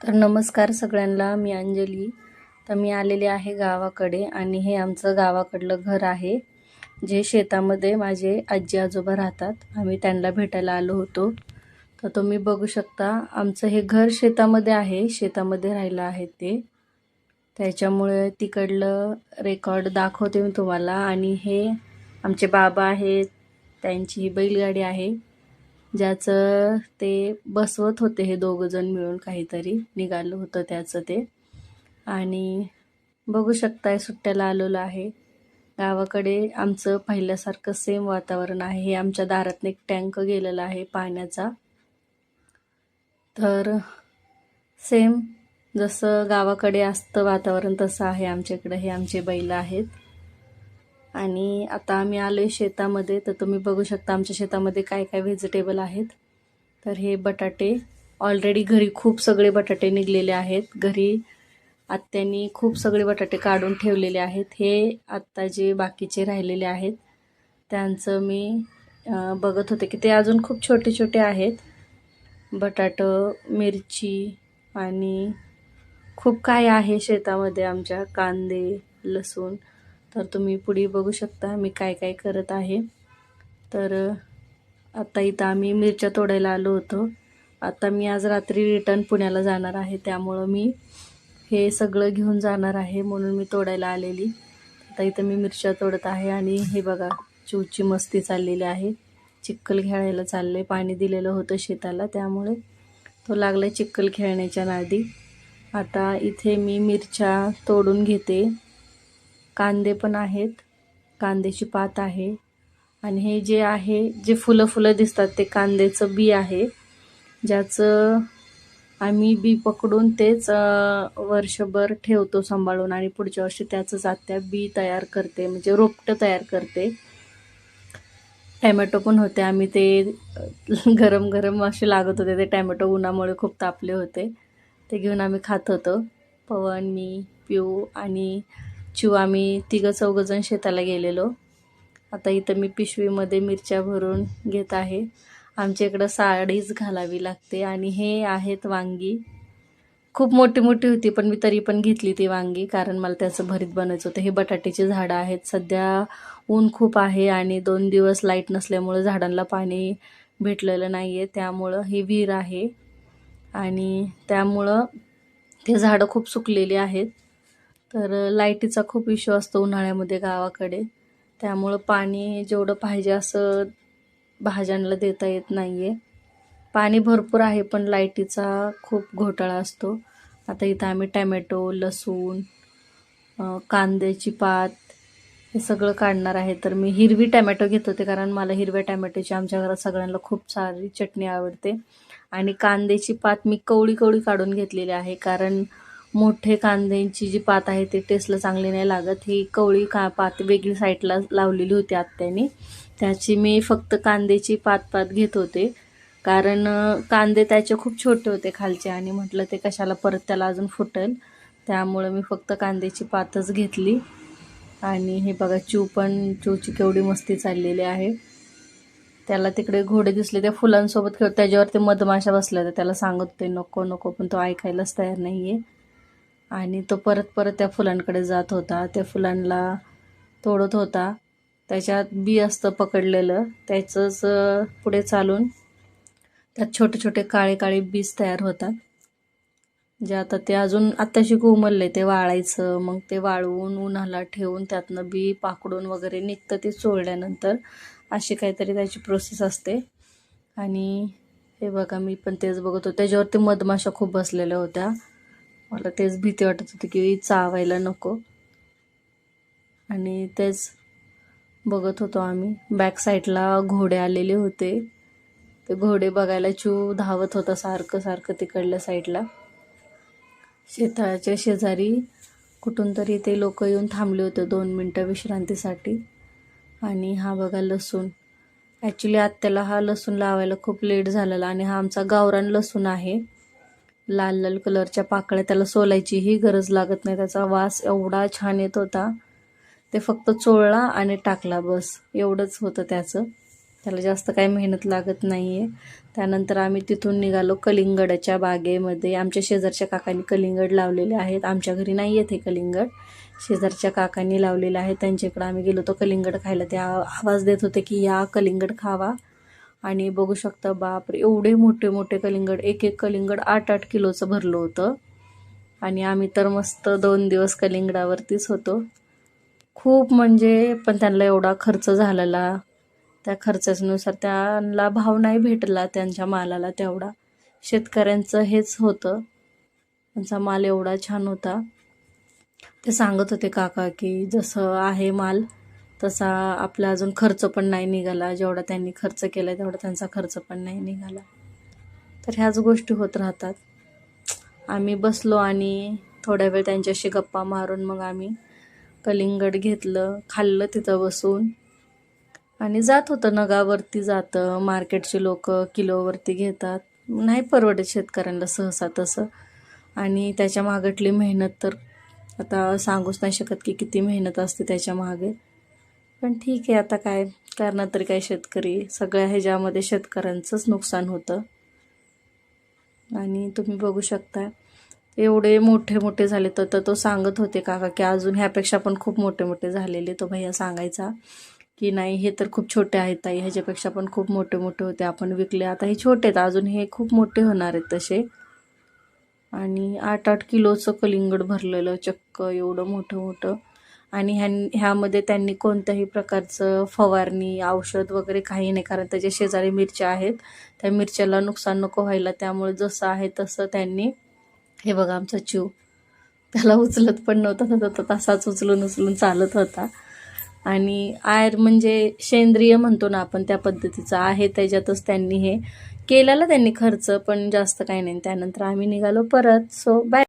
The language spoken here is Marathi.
तर नमस्कार सगळ्यांना मी अंजली. तर मी आलेले आहे गावाकडे आणि हे आमचं गावाकडलं घर आहे जे शेतामध्ये माझे आजी आजोबा राहतात. आम्ही त्यांना भेटायला आलो होतो. तर तुम्ही बघू शकता आमचं हे घर शेतामध्ये आहे शेतामध्ये राहिलं आहे ते. त्याच्यामुळे तिकडलं रेकॉर्ड दाखवते मी तुम्हाला. आणि हे आमचे बाबा आहेत त्यांची ही बैलगाडी आहे. ज्याचं ते बसवत होते हे दोघं जण मिळून काहीतरी निघालं होतं त्याचं ते. आणि बघू शकताय सुट्ट्याला आलेलं आहे. गावाकडे आमचं पहिल्यासारखं सेम वातावरण आहे. हे आमच्या दारातनं एक टँक गेलेला आहे पाण्याचा. तर सेम जसं गावाकडे असतं वातावरण तसं आहे आमच्याकडे. हे आमचे बैल आहेत. आणि आता आम्ही आलो आहे शेतामध्ये तर तुम्ही बघू शकता आमच्या शेतामध्ये काय काय व्हेजिटेबल आहेत. तर हे बटाटे ऑलरेडी घरी खूप सगळे बटाटे निघलेले आहेत. घरी आत्यांनी खूप सगळे बटाटे काढून ठेवलेले आहेत. हे आत्ता जे बाकीचे राहिलेले आहेत त्यांचं मी बघत होते की ते अजून खूप छोटे छोटे आहेत. बटाटं मिरची आणि खूप काय आहे शेतामध्ये आमच्या कांदे लसूण. तर तुम्ही पुढे बघू शकता मी काय काय करत आहे. तर आता इथं आम्ही मिरच्या तोडायला आलो होतो. आता मी आज रात्री रिटर्न पुण्याला जाणार आहे. त्यामुळं मी हे सगळं घेऊन जाणार आहे म्हणून मी तोडायला आलेली. आता इथं मी मिरच्या तोडत आहे आणि हे बघा चिवची मस्ती चाललेली आहे. चिक्कल खेळायला चाललं आहे पाणी दिलेलं होतं शेताला. त्यामुळे तो लागला चिक्कल खेळण्याच्या नादी. आता इथे मी मिरच्या तोडून घेते. कांदे पण आहेत. कांद्याची पात आहे. आणि हे जे आहे जे फुलं फुलं दिसतात ते कांद्याचं बी आहे. ज्याचं आम्ही बी पकडून तेच वर्षभर ठेवतो सांभाळून आणि पुढच्या वर्षी त्याचंच आत्या बी तयार करते. म्हणजे रोपटं तयार करते. टॅमॅटो पण होते. आम्ही ते गरम गरम असे लागत होते. ते टॅमॅटो उन्हामुळे खूप तापले होते. ते घेऊन आम्ही खात होतो. पवन मी पिऊ आणि चिव आम्ही तिघं चौघंजण शेताला गेलेलो. आता इथं मी पिशवीमध्ये मिरच्या भरून घेत आहे. आमच्या इकडं साडीच घालावी लागते आणि हे आहेत वांगी. खूप मोठी मोठी होती पण मी तरी पण घेतली ती वांगी कारण मला त्याचं भरीत बनायचं होतं. हे बटाट्याची झाडं आहेत. सध्या ऊन खूप आहे आणि दोन दिवस लाइट नसल्यामुळं झाडांना पाणी भेटलेलं नाही आहे त्यामुळं ही विहीर आहे आणि त्यामुळं ते झाडं खूप सुकलेली आहेत. तर लाईटीचा खूप इश्यू असतो उन्हाळ्यामध्ये गावाकडे. त्यामुळं पाणी जेवढं पाहिजे असं भाज्यांना देता येत नाही आहे पाणी भरपूर आहे पण लाईटीचा खूप घोटाळा असतो. आता इथं आम्ही टॅमॅटो लसूण कांद्याची पात हे सगळं काढणार आहे. तर मी हिरवी टॅमॅटो घेत होते कारण मला हिरव्या टॅमॅटोची आमच्या घरात सगळ्यांना खूप सारी चटणी आवडते. आणि कांद्याची पात मी कवळी कवळी काढून घेतलेली आहे कारण मोठे कांद्यांची जी पात आहे ते टेस्टला चांगली नाही लागत. ही कवळी का पात वेगळी साईडला लावलेली होती आत्याने. त्याची मी फक्त कांद्याची पात पात घेत होते. कारण कांदे त्याचे खूप छोटे होते खालचे आणि म्हटलं ते कशाला परत त्याला अजून फुटेल. त्यामुळं मी फक्त कांद्याची पातच घेतली. आणि हे बघा चू पण चूची केवढी मस्ती चाललेली आहे. त्याला तिकडे घोडे दिसले त्या फुलांसोबत खेळ त्याच्यावर ते मधमाशा बसल्या होत्या. त्याला सांगत होते नको नको पण तो ऐकायलाच तयार नाही आहे आणि तो परत परत त्या फुलांकडे जात होता. त्या फुलांना तोडत होता. त्याच्यात बी असतं पकडलेलं. त्याचंच पुढे चालून त्यात छोटे छोटे काळे काळे बीज तयार होतात. जे आता ते अजून आत्ताशी कोमलले ते वाळायचं मग ते वाळवून उन्हाला ठेवून त्यातनं बी पाकडून वगैरे निघतं ते चोळल्यानंतर. अशी काहीतरी त्याची प्रोसेस असते. आणि हे बघा मी पण तेच बघत होते. त्याच्यावरती मधमाशा खूप बसलेल्या होत्या. मला तेच भीती वाटत होती की चावायला नको. आणि तेच बघत होतो आम्ही. बॅक साईडला घोडे आलेले होते. ते घोडे बघायला चू धावत होता सारखं सारखं तिकडल्या साईडला शेताच्या शेजारी कुठून तरी ते लोक येऊन थांबले होते दोन मिनटं विश्रांतीसाठी. आणि हा बघा लसूण. ॲक्च्युली आत्याला हा लसूण लावायला खूप लेट झालेला आणि हा आमचा गावरान लसूण आहे. लाल लाल कलरच्या पाकळ्या त्याला सोलायचीही गरज लागत नाही. त्याचा वास एवढा छान येत होता. ते फक्त चोळला आणि टाकला बस. एवढंच होतं त्याचं. त्याला जास्त काही मेहनत लागत नाही आहे त्यानंतर आम्ही तिथून निघालो कलिंगडाच्या बागेमध्ये. आमच्या शेजारच्या काकांनी कलिंगड लावलेले आहेत. आमच्या घरी नाही येत हे कलिंगड. शेजारच्या काकांनी लावलेलं आहे. त्यांच्याकडं आम्ही गेलो होतो कलिंगड खायला. ते आवाज देत होते की या कलिंगड खावा. आणि बघू शकता बापरे एवढे मोठे मोठे कलिंगड एक एक कलिंगड आठ आठ किलोचं भरलं होतं. आणि आम्ही तर मस्त दोन दिवस कलिंगडावरतीच होतो. खूप म्हणजे पण त्यांना एवढा खर्च झालेला. त्या खर्चानुसार त्यांना भाव नाही भेटला त्यांच्या मालाला तेवढा. शेतकऱ्यांचं हेच होतं. त्यांचा माल एवढा छान होता. ते सांगत होते काका की जसं आहे माल तसा आपला अजून खर्च पण नाही निघाला. जेवढा त्यांनी खर्च केला तेवढा त्यांचा खर्च पण नाही निघाला. तर ह्याच गोष्टी होत राहतात. आम्ही बसलो आणि थोड्या वेळ त्यांच्याशी गप्पा मारून मग आम्ही कलिंगड घेतलं खाल्लं तिथं बसून. आणि जात होतं नगावरती जातं. मार्केटचे लोक किलोवरती घेतात. नाही परवडत शेतकऱ्यांना सहसा तसं. आणि त्याच्या मागटली मेहनत तर आता सांगूच नाही शकत की किती मेहनत असते त्याच्यामागे. पण ठीक आहे आता काय करणार तरी काय शेतकरी? सगळ्या ह्याच्यामध्ये शेतकऱ्यांचंच नुकसान होतं. आणि तुम्ही बघू शकता एवढे मोठे मोठे झाले तर तर तो सांगत होते काका की अजून ह्यापेक्षा पण खूप मोठे मोठे झालेले तो भैया सांगायचा की नाही हे तर खूप छोटे आहेत ताई ह्याच्यापेक्षा पण खूप मोठे मोठे होते आपण विकले. आता हे छोटे आहेत अजून हे खूप मोठे होणार आहेत तसे. आणि आठ आठ किलोचं कलिंगड भरलेलं चक्क एवढं मोठं मोठं. आणि ह्या ह्यामध्ये त्यांनी कोणत्याही प्रकारचं फवारणी औषध वगैरे काही नाही. कारण त्याच्या शेजारी मिरच्या आहेत. त्या मिरच्याला नुकसान नको व्हायला. त्यामुळे जसं आहे तसं त्यांनी हे बघा आमचा चिव त्याला उचलत पण नव्हता. तर तसाच उचलून उचलून चालत होता. आणि आयर म्हणजे सेंद्रिय म्हणतो ना आपण त्या पद्धतीचं. आहे त्याच्यातच त्यांनी हे केलेला. त्यांनी खर्च पण जास्त काही नाही. त्यानंतर आम्ही निघालो परत. So bye